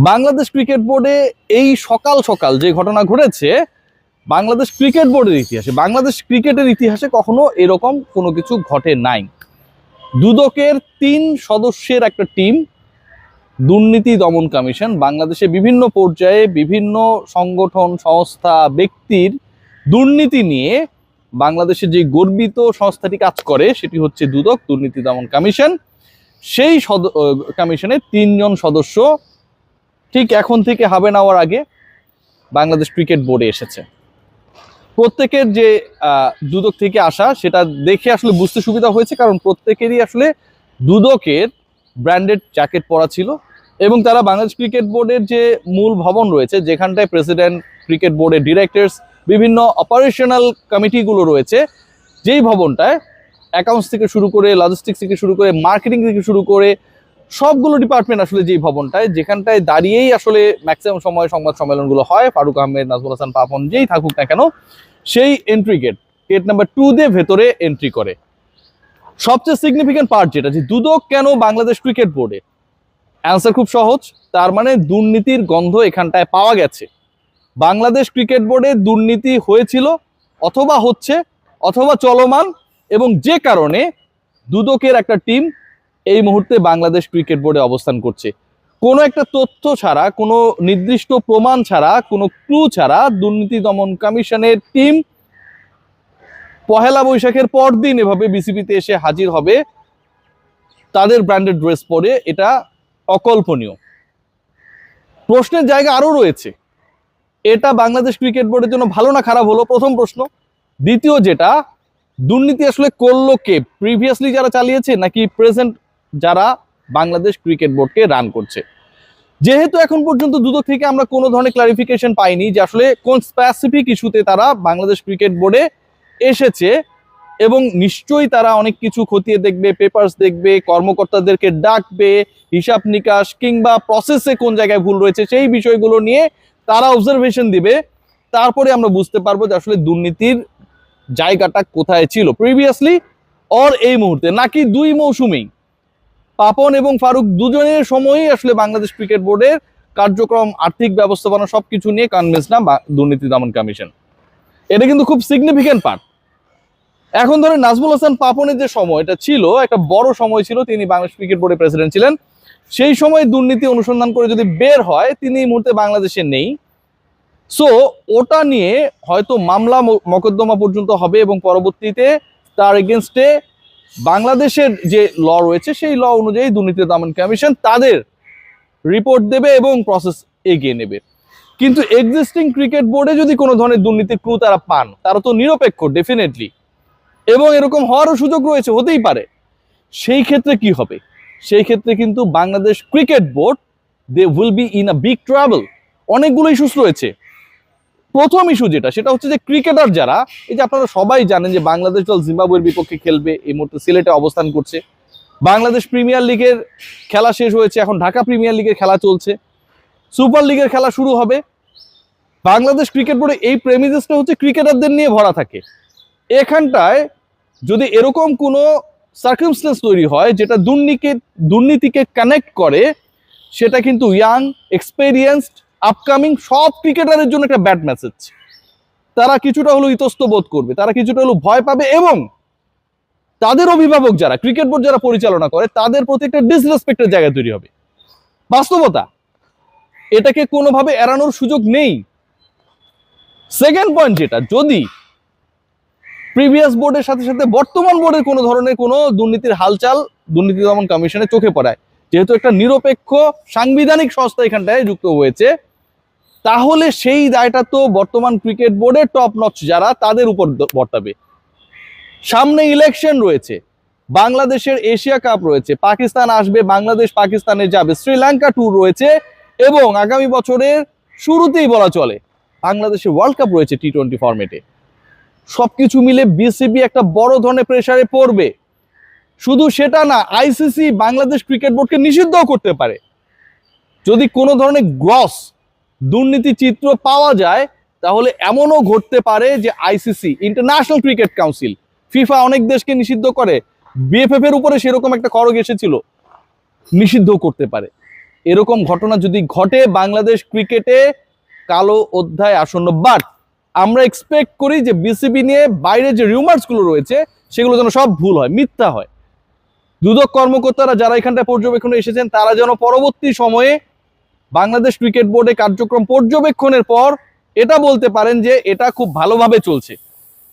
Bangladesh cricket বোর্ডে এই সকাল সকাল যে ঘটনা ঘটেছে, বাংলাদেশ ক্রিকেট বোর্ডের ইতিহাসে, বাংলাদেশ ক্রিকেটের ইতিহাসে কখনো এরকম কোনো কিছু ঘটে নাই। দুদকের তিন সদস্যের একটা টিম, দুর্নীতি দমন কমিশন, বাংলাদেশে বিভিন্ন পর্যায়ে বিভিন্ন সংগঠন, সংস্থা, ব্যক্তির দুর্নীতি নিয়ে বাংলাদেশে যে গর্বিত সংস্থাটি কাজ করে, সেটি হচ্ছে দুদক দুর্নীতি দমন কমিশন। সেই সদ- কমিশনের তিনজন সদস্য ঠিক এখন থেকে হাফ এন আওয়ার আগে বাংলাদেশ ক্রিকেট বোর্ডে এসেছে। প্রত্যেকের যে দুদক থেকে আসা, সেটা দেখে আসলে বুঝতে সুবিধা হয়েছে, কারণ প্রত্যেকেরই আসলে দুদকের ব্র্যান্ডেড জ্যাকেট পরা ছিল এবং তারা বাংলাদেশ ক্রিকেট বোর্ডের যে মূল ভবন রয়েছে, যেখানটায় প্রেসিডেন্ট ক্রিকেট বোর্ডের ডিরেক্টরস বিভিন্ন অপারেশনাল কমিটিগুলো রয়েছে, যেই ভবনটায় অ্যাকাউন্টস থেকে শুরু করে লজিস্টিক্স থেকে শুরু করে মার্কেটিং থেকে শুরু করে সবগুলো ডিপার্টমেন্ট আসলে যেই ভবনটায়, যেখানটায় দাঁড়িয়েই আসলে ম্যাক্সিমাম সময় সংবাদ সম্মেলনগুলো হয়, ফারুক আহমেদ, নাজমুল হাসান, পাপন যেই থাকুক না কেন, সেই entry gate gate number two দিয়ে ভেতরে এন্ট্রি করে। সবচেয়ে সিগনিফিকেন্ট পার্ট যেটা, যে দুদক কেন বাংলাদেশ ক্রিকেট বোর্ডে অ্যান্সার খুব সহজ, তার মানে দুর্নীতির গন্ধ এখানটায় পাওয়া গেছে। বাংলাদেশ ক্রিকেট বোর্ডে দুর্নীতি হয়েছিল, অথবা হচ্ছে, অথবা চলমান, এবং যে কারণে দুদকের একটা টিম এই মুহূর্তে বাংলাদেশ ক্রিকেট বোর্ডে অবস্থান করছে। কোনো একটা তথ্য ছাড়া, কোনো নির্দিষ্ট প্রমাণ ছাড়া, কোনো ক্লু ছাড়া দুর্নীতি দমন কমিশনের টিম পহেলা বৈশাখের পরদিন এভাবে বিসিবিতে এসে হাজির হবে। তাদের ব্র্যান্ডেড ড্রেস পরে এটা অকল্পনীয়। প্রশ্নের জায়গা আরও রয়েছে। এটা বাংলাদেশ ক্রিকেট বোর্ডের জন্য ভালো না খারাপ হলো? প্রথম প্রশ্ন। দ্বিতীয় যেটা, দুর্নীতি আসলে করল কে? প্রিভিয়াসলি যারা চালিয়েছে নাকি প্রেজেন্ট যারা বাংলাদেশ ক্রিকেট বোর্ডকে রান করছে। যেহেতু এখন পর্যন্ত দুদক থেকে আমরা কোনো ধরনের ক্লারিফিকেশন পাইনি যে আসলে কোন স্পেসিফিক ইস্যুতে তারা বাংলাদেশ ক্রিকেট বোর্ডে এসেছে এবং নিশ্চয়ই তারা অনেক কিছু খতিয়ে দেখবে পেপারস দেখবে, কর্মকর্তাদেরকে ডাকবে, হিসাব নিকাশ কিংবা প্রসেসে কোন জায়গায় ভুল রয়েছে সেই বিষয়গুলো নিয়ে তারা অবজারভেশন দিবে। তারপরে আমরা বুঝতে পারব যে আসলে দুর্নীতির জায়গাটা কোথায় ছিল প্রিভিয়াসলি অর এই মুহূর্তে, নাকি দুই মৌসুমেই। পাপন এবং ফারুক দুজনের সময়ই আসলে বাংলাদেশ ক্রিকেট বোর্ডের কার্যক্রম, আর্থিক ব্যবস্থাপনা সবকিছু নিয়ে কনভিন্স না দুর্নীতি দমন কমিশন। এটা কিন্তু খুব সিগনিফিকেন্ট পার্ট এখন ধরে নাজমুল হাসান পাপনের যে সময়টা ছিল, একটা বড় সময় ছিল, তিনি বাংলাদেশ ক্রিকেট বোর্ডের প্রেসিডেন্ট ছিলেন। সেই সময় দুর্নীতি অনুসন্ধান করে যদি বের হয়, তিনি এই মুহূর্তে বাংলাদেশে নেই। সো ওটা নিয়ে হয়তো মামলা মকদ্দমা পর্যন্ত হবে এবং পরবর্তীতে তার এগেনস্টে বাংলাদেশের যে ল রয়েছে, সেই ল অনুযায়ী দুর্নীতি দমন কমিশন তাদের রিপোর্ট দেবে এবং প্রসেস এগিয়ে নেবে। কিন্তু এক্সিস্টিং ক্রিকেট বোর্ডে যদি কোনো ধরনের দুর্নীতির ক্লু তারা পান, তারা তো নিরপেক্ষ ডেফিনেটলি এবং এরকম হওয়ারও সুযোগ রয়েছে, হতেই পারে। সেই ক্ষেত্রে কি হবে? সেই ক্ষেত্রে কিন্তু Bangladesh cricket board they will be in a big trouble অনেকগুলো ইস্যুস রয়েছে। প্রথম ইস্যু যেটা, সেটা হচ্ছে যে ক্রিকেটার যারা, এই যে আপনারা সবাই জানেন যে বাংলাদেশ দল জিম্বাবুয়ের বিপক্ষে খেলবে, এই মুহূর্তে সিলেটে অবস্থান করছে। বাংলাদেশ প্রিমিয়ার লিগের খেলা শেষ হয়েছে, এখন ঢাকা প্রিমিয়ার লিগের খেলা চলছে। সুপার লিগের খেলা শুরু হবে। বাংলাদেশ ক্রিকেট বোর্ডে এই প্রেমিজেসটা হচ্ছে ক্রিকেটারদের নিয়ে ভরা থাকে। এখানটায় যদি এরকম কোনো সার্কামস্টেন্স তৈরি হয়, যেটা দুর্নীতি, দুর্নীতিকে কানেক্ট করে, সেটা কিন্তু ইয়াং এক্সপেরিয়েন্সড আপকামিং সব ক্রিকেটারের জন্য একটা ব্যাড মেসেজ তারা কিছুটা হলো ইতস্ত বোধ করবে, তারা কিছুটা হলো ভয় পাবে এবং তাদের অভিভাবক যারা ক্রিকেট বোর্ড যারা পরিচালনা করে, তাদের প্রতি একটা ডিসরেসপেক্টের জায়গা তৈরি হবে। বাস্তবতা, এটাকে কোনোভাবে এড়ানোর সুযোগ নেই। সেকেন্ড পয়েন্ট যেটা, যদি প্রিভিয়াস বোর্ডের সাথে সাথে বর্তমান বোর্ডের কোনো ধরনের কোনো দুর্নীতির হালচাল দুর্নীতি দমন কমিশনে চোখে পড়ায়, যেহেতু একটা নিরপেক্ষ সাংবিধানিক সংস্থা এখানটায় যুক্ত হয়েছে তাহলে সেই দায়টা তো বর্তমান ক্রিকেট বোর্ডের টপ নচ যারা, তাদের উপর বর্তাবে। সামনে ইলেকশন রয়েছে, বাংলাদেশের এশিয়া কাপ রয়েছে, পাকিস্তান আসবে, বাংলাদেশ পাকিস্তানে যাবে, শ্রীলঙ্কা ট্যুর রয়েছে এবং আগামী বছরের শুরুতেই বলা চলে বাংলাদেশে ওয়ার্ল্ড কাপ রয়েছে টি টোয়েন্টি ফরম্যাটে সবকিছু মিলে বিসিবি একটা বড় ধরনের প্রেসারে পড়বে। শুধু সেটা না আইসিসি বাংলাদেশ ক্রিকেট বোর্ডকে নিষিদ্ধ করতে পারে। যদি কোনো ধরনের গ্রস দুর্নীতি চিত্র পাওয়া যায়, তাহলে এমনও ঘটতে পারে যে ICC International Cricket Council FIFA অনেক দেশকে নিষিদ্ধ করে বিএফএফ এর উপরে সেরকম একটা খড়গ এসেছিল নিষিদ্ধ করতে পারে। এরকম ঘটনা যদি ঘটে বাংলাদেশ ক্রিকেটে, কালো অধ্যায় আসন্ন। বাট আমরা এক্সপেক্ট করি যে বিসিবি নিয়ে বাইরে যে রিউমার্সগুলো রয়েছে, সেগুলো যেন সব ভুল হয়, মিথ্যা হয়। দুদক কর্মকর্তারা যারা এখানটায় পর্যবেক্ষণে এসেছেন, তারা যেন পরবর্তী সময়ে বাংলাদেশ ক্রিকেট বোর্ডে কার্যক্রম পর্যবেক্ষণের পর এটা বলতে পারেন যে এটা খুব ভালোভাবে চলছে।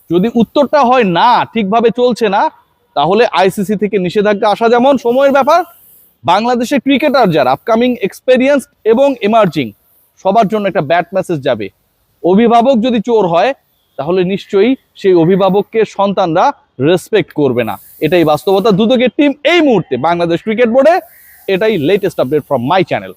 যদি উত্তরটা হয় না, ঠিকভাবে চলছে না, তাহলে আইসিসি থেকে নিষেধাজ্ঞা আসা যেমন সময়ের ব্যাপার, বাংলাদেশের ক্রিকেটার যারা আপকামিং এক্সপেরিয়েন্স এবং এমার্জিং সবার জন্য একটা ব্যাড মেসেজ যাবে। অভিভাবক যদি চোর হয়, তাহলে নিশ্চয়ই সেই অভিভাবককে সন্তানরা রেসপেক্ট করবে না। এটাই বাস্তবতা। দুদকের টিম এই মুহূর্তে বাংলাদেশ ক্রিকেট বোর্ডে। এটাই latest update from my channel